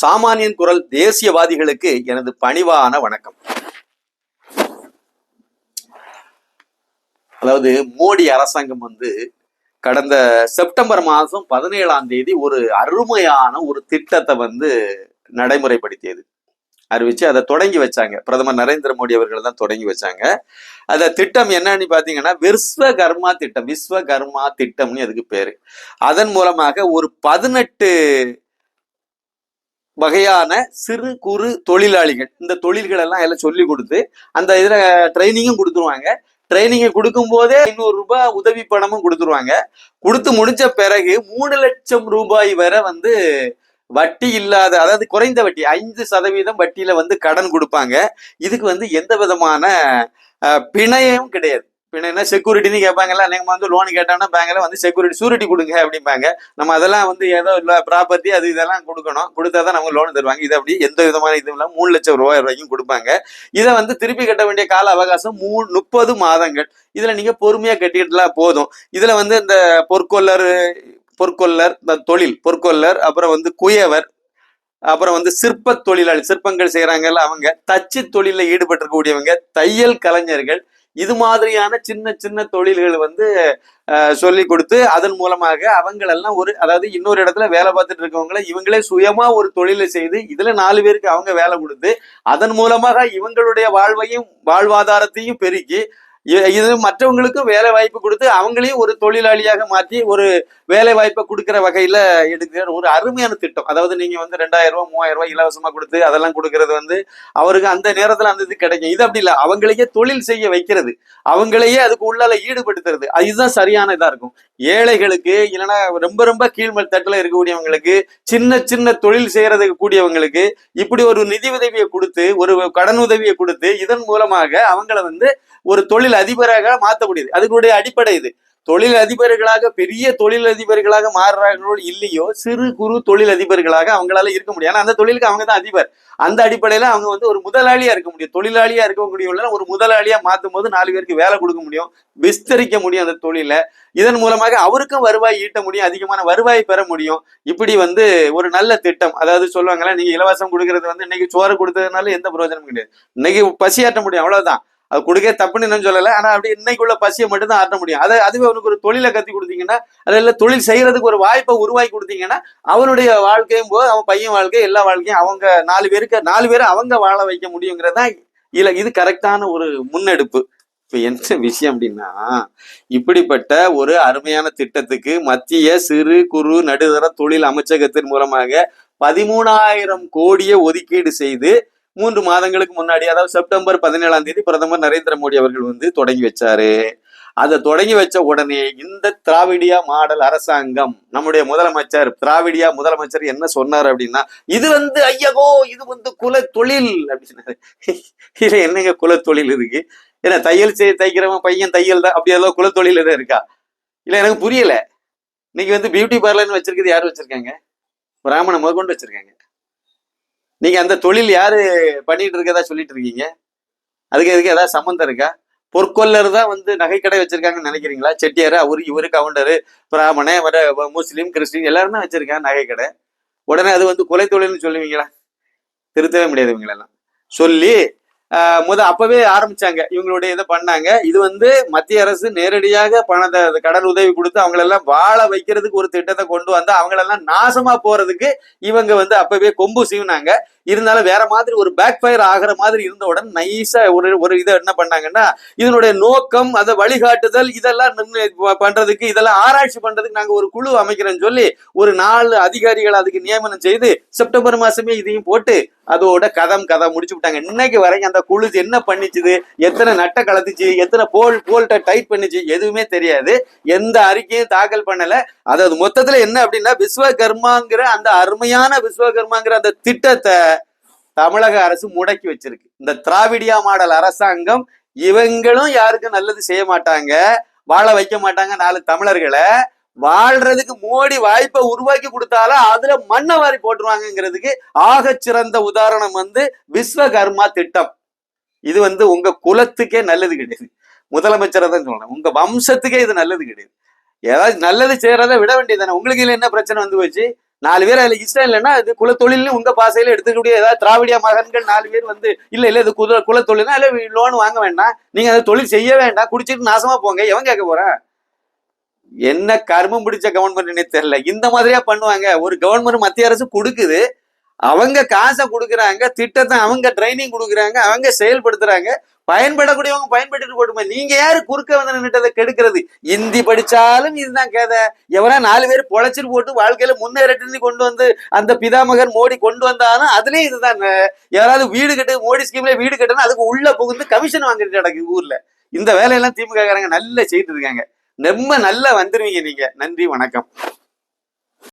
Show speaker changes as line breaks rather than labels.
சாமானியன் குரல் தேசியவாதிகளுக்கு எனது பணிவான வணக்கம். அதாவது மோடி அரசாங்கம் வந்து கடந்த செப்டம்பர் மாதம் பதினேழாம் தேதி ஒரு அருமையான ஒரு திட்டத்தை வந்து நடைமுறைப்படுத்தியது. அறிவிச்சு அதை தொடங்கி வச்சாங்க. பிரதமர் நரேந்திர மோடி அவர்கள் தான் தொடங்கி வச்சாங்க. அந்த திட்டம் என்னன்னு பாத்தீங்கன்னா விஸ்வகர்மா திட்டம் விஸ்வகர்மா திட்டம்னு அதுக்கு பேரு. அதன் மூலமாக ஒரு பதினெட்டு வகையான சிறு குறு தொழிலாளிகள். இந்த தொழில்கள் எல்லாம் எல்லாம் சொல்லி கொடுத்து அந்த இதுல ட்ரைனிங்கும் கொடுத்துருவாங்க. ட்ரைனிங்கை கொடுக்கும் போதே ஐநூறு ரூபாய் உதவி பணமும் கொடுத்துருவாங்க. கொடுத்து முடிஞ்ச பிறகு மூணு லட்சம் ரூபாய் வரை வந்து வட்டி இல்லாத அதாவது குறைந்த வட்டி ஐந்து சதவீதம் வட்டியில வந்து கடன் கொடுப்பாங்க. இதுக்கு வந்து எந்த விதமான பிணையும் கிடையாது. என்ன செக்யூரிட்டின்னு கேட்பாங்கல்ல நீங்கள் வந்து லோன் கேட்டோம்னா பேங்கில் வந்து செக்யூரிட்டி சூரிட்டி கொடுங்க அப்படிம்பாங்க. நம்ம அதெல்லாம் வந்து ஏதோ இல்லை ப்ராப்பர்ட்டி அது இதெல்லாம் கொடுக்கணும். கொடுத்தா தான் நமக்கு லோன் தருவாங்க. இது அப்படி எந்த விதமான இதுவும் இல்லாமல் மூணு லட்சம் ரூபாய் வரைக்கும் கொடுப்பாங்க. இதை வந்து திருப்பி கட்ட வேண்டிய கால அவகாசம் மூ முப்பது மாதங்கள். இதில் நீங்கள் பொறுமையாக கட்டிக்கிட்டுலாம் போதும். இதில் வந்து இந்த பொற்கொல்லர் பொற்கொல்லர் இந்த தொழில் பொற்கொல்லர் அப்புறம் வந்து குயவர் அப்புறம் வந்து சிற்ப தொழிலாளி சிற்பங்கள் செய்கிறாங்கல்ல அவங்க தச்சு தொழிலில் ஈடுபட்டிருக்கக்கூடியவங்க தையல் கலைஞர்கள் இது மாதிரியான சின்ன சின்ன தொழில்கள் வந்து சொல்லி கொடுத்து அதன் மூலமாக அவங்களெல்லாம் ஒரு அதாவது இன்னொரு இடத்துல வேலை பார்த்துட்டு இருக்கவங்கள இவங்களே சுயமா ஒரு தொழிலை செய்து இதுல நாலு பேருக்கு அவங்க வேலை கொடுத்து அதன் மூலமாக இவங்களுடைய வாழ்வையும் வாழ்வாதாரத்தையும் பெருக்கி இது மற்றவங்களுக்கும் வேலை வாய்ப்பு கொடுத்து அவங்களையும் ஒரு தொழிலாளியாக மாற்றி ஒரு வேலை வாய்ப்பை கொடுக்குற வகையில எடுக்கிற ஒரு அருமையான திட்டம். அதாவது நீங்க வந்து ரெண்டாயிரம் ரூபாய் மூவாயிரம் ரூபாய் இலவசமா கொடுத்து அதெல்லாம் கொடுக்கறது வந்து அவருக்கு அந்த நேரத்துல அந்த இது கிடைக்கும். இது அப்படி இல்லை. அவங்களையே தொழில் செய்ய வைக்கிறது. அவங்களையே அதுக்கு உள்ளால ஈடுபடுத்துறது. அதுதான் சரியான இதா இருக்கும். ஏழைகளுக்கு இல்லைன்னா ரொம்ப ரொம்ப கீழ்மல் தட்டுல இருக்கக்கூடியவங்களுக்கு சின்ன சின்ன தொழில் செய்யறதுக்கு கூடியவங்களுக்கு இப்படி ஒரு நிதி உதவியை கொடுத்து ஒரு கடன் உதவியை கொடுத்து இதன் மூலமாக அவங்கள வந்து ஒரு தொழில் அதிபராக மாற்ற முடியுது அதுக்குடைய அடிப்படை இது. தொழில் அதிபர்களாக பெரிய தொழில் அதிபர்களாக மாறுறாங்களோ இல்லையோ சிறு குறு தொழில் அதிபர்களாக அவங்களால இருக்க முடியும். ஏன்னா அந்த தொழிலுக்கு அவங்க தான் அதிபர். அந்த அடிப்படையில அவங்க வந்து ஒரு முதலாளியா இருக்க முடியும். தொழிலாளியா இருக்கக்கூடிய ஒரு முதலாளியா மாற்றும் போது நாலு பேருக்கு வேலை கொடுக்க முடியும். விஸ்தரிக்க முடியும் அந்த தொழிலை. இதன் மூலமாக அவருக்கும் வருவாய் ஈட்ட முடியும். அதிகமான வருவாய் பெற முடியும். இப்படி வந்து ஒரு நல்ல திட்டம். அதாவது சொல்லுவாங்களா நீங்க இலவசம் கொடுக்கறது வந்து இன்னைக்கு சோறு கொடுத்ததுனால எந்த பிரயோஜனமும் கிடையாது. இன்னைக்கு பசியாற்ற முடியும். அவ்வளவுதான். அது கொடுக்க தப்புன்னு என்னன்னு சொல்லலை. ஆனா அப்படி இன்னைக்குள்ள பசியை மட்டும் தான் முடியும். அதை அதுவே அவனுக்கு ஒரு தொழிலை கத்தி கொடுத்தீங்கன்னா அதில் தொழில் செய்யறதுக்கு ஒரு வாய்ப்பை உருவாக்கி கொடுத்தீங்கன்னா அவனுடைய வாழ்க்கையும் போது அவன் பையன் வாழ்க்கை எல்லா வாழ்க்கையும் அவங்க நாலு பேருக்கு நாலு பேரை அவங்க வாழ வைக்க முடியுங்கிறதான் இல்ல இது கரெக்டான ஒரு முன்னெடுப்பு. இப்ப என்ன விஷயம் அப்படின்னா இப்படிப்பட்ட ஒரு அருமையான திட்டத்துக்கு மத்திய சிறு குறு நடுதர தொழில் அமைச்சகத்தின் மூலமாக பதிமூணாயிரம் கோடியை ஒதுக்கீடு செய்து மூன்று மாதங்களுக்கு முன்னாடி அதாவது செப்டம்பர் பதினேழாம் தேதி பிரதமர் நரேந்திர மோடி அவர்கள் வந்து தொடங்கி வச்சாரு. அதை தொடங்கி வச்ச உடனே இந்த திராவிடியா மாடல் அரசாங்கம் நம்முடைய முதலமைச்சர் திராவிடியா முதலமைச்சர் என்ன சொன்னார் அப்படின்னா இது வந்து ஐயகோ இது வந்து குல தொழில் அப்படின்னு சொன்னாரு. இதுல என்னங்க குல தொழில் இருக்கு ஏன்னா தையல் செய்ய தைக்கிறவன் பையன் தையல் தான் அப்படி ஏதோ குல தொழில் எதாவது இருக்கா? இல்ல எனக்கு புரியல. இன்னைக்கு வந்து பியூட்டி பார்லர்னு வச்சிருக்கிறது யார் வச்சிருக்காங்க? பிராமண முதற்கொண்டு வச்சிருக்காங்க. நீங்க அந்த தொழில் யாரு பண்ணிட்டு இருக்கதா சொல்லிட்டு இருக்கீங்க? அதுக்கு எதுக்கு ஏதாவது சம்மந்தம் இருக்கா? பொற்கொள்ளர் தான் வந்து நகைக்கடை வச்சிருக்காங்கன்னு நினைக்கிறீங்களா? செட்டியார் அவரு இவரு கவுண்டரு பிராமணன் வர முஸ்லீம் கிறிஸ்டின் எல்லாரும் தான் வச்சிருக்காங்க நகைக்கடை? உடனே அது வந்து கொலை தொழில்னு சொல்லுவீங்களா? திருத்தவே முடியாது இவங்களெல்லாம் சொல்லி முத அப்பவே ஆரம்பிச்சாங்க. இவங்களுடைய இதை பண்ணாங்க. இது வந்து மத்திய அரசு நேரடியாக பணத்தை கடன் உதவி கொடுத்து அவங்களெல்லாம் வாழ வைக்கிறதுக்கு ஒரு திட்டத்தை கொண்டு வந்து அவங்களெல்லாம் நாசமா போறதுக்கு இவங்க வந்து அப்பவே கொம்பு சீவினாங்க. இருந்தாலும் வேற மாதிரி ஒரு பேக் ஃபயர் ஆகிற மாதிரி இருந்தவுடன் நைஸா ஒரு ஒரு இதை என்ன பண்ணாங்கன்னா இதனுடைய நோக்கம் அதை வழிகாட்டுதல் இதெல்லாம் பண்றதுக்கு இதெல்லாம் ஆராய்ச்சி பண்றதுக்கு நாங்க ஒரு குழு அமைக்கிறேன்னு சொல்லி ஒரு நாலு அதிகாரிகள் அதுக்கு நியமனம் செய்து செப்டம்பர் மாசமே இதையும் போட்டு அதோட கதம் கதை முடிச்சு விட்டாங்க. இன்னைக்கு வரைக்கும் அந்த குழு என்ன பண்ணிச்சுது? எத்தனை நட்டை கலத்துச்சு? எத்தனை போல் போல்ட்ட டைட் பண்ணுச்சு? எதுவுமே தெரியாது. எந்த அறிக்கையும் தாக்கல் பண்ணல. அதாவது மொத்தத்துல என்ன அப்படின்னா விஸ்வகர்மாங்கிற அந்த அருமையான விஸ்வகர்மாங்கிற அந்த திட்டத்தை தமிழக அரசு முடக்கி வச்சிருக்கு. இந்த திராவிடியா மாடல் அரசாங்கம் இவங்களும் யாருக்கும் நல்லது செய்ய மாட்டாங்க வாழ வைக்க மாட்டாங்க நாலு தமிழர்களை. வாழ்றதுக்கு மோடி வாய்ப்பை உருவாக்கி கொடுத்தாலும் அதுல மண்ணை வாரி போட்டுருவாங்கங்கிறதுக்கு ஆக சிறந்த உதாரணம் வந்து விஸ்வகர்மா திட்டம். இது வந்து உங்க குலத்துக்கே நல்லது கிடையாது. முதலமைச்சரை தான் சொல்றேன் உங்க வம்சத்துக்கே இது நல்லது கிடையாது. ஏதாவது நல்லது செய்யறத விட வேண்டியதானே உங்களுக்கு இதுல என்ன பிரச்சனை வந்து போச்சு? நாலு பேர் அதுல இஷ்டம் இல்லைன்னா இது குலத்தொழில்னு உங்க பாசையில எடுத்துக்கூடிய ஏதாவது திராவிடிய மகன்கள் நாலு பேர் வந்து இல்ல இல்ல இது குல குலத்தொழில்னா இல்ல லோன் வாங்க வேண்டாம். நீங்க அதை தொழில் செய்ய வேண்டாம். குடிச்சிட்டு நாசமா போங்க. எவன் கேட்க போறான் என்ன கர்மம் பிடிச்ச கவர்மெண்ட்னே தெரியல. இந்த மாதிரியா பண்ணுவாங்க. ஒரு கவர்மெண்ட் மத்திய அரசு கொடுக்குது. அவங்க காசை கொடுக்குறாங்க திட்டத்தை அவங்க ட்ரைனிங் கொடுக்குறாங்க அவங்க செயல்படுத்துறாங்க. பயன்படக்கூடியவங்க பயன்பட்டு போட்டுமே. நீங்க யாரு? குறுக்க வந்து நின்றுட்டதை கெடுக்கிறது. இந்தி படிச்சாலும் இதுதான் கேதை. எவனா நாலு பேர் பொழைச்சிட்டு போட்டு வாழ்க்கையில முன்னேறட்டு கொண்டு வந்து அந்த பிதாமகர் மோடி கொண்டு வந்தாலும் அதுலயும் இதுதான். யாராவது வீடு கட்டு மோடி ஸ்கீம்ல வீடு கட்டணும் அதுக்கு உள்ள புகுந்து கமிஷன் வாங்கிட்டு கிடக்கு ஊர்ல. இந்த வேலையெல்லாம் திமுக காரங்க நல்லா செய்துட்டு இருக்காங்க. ரொம்ப நல்லா வந்துருவீங்க நீங்க. நன்றி வணக்கம்.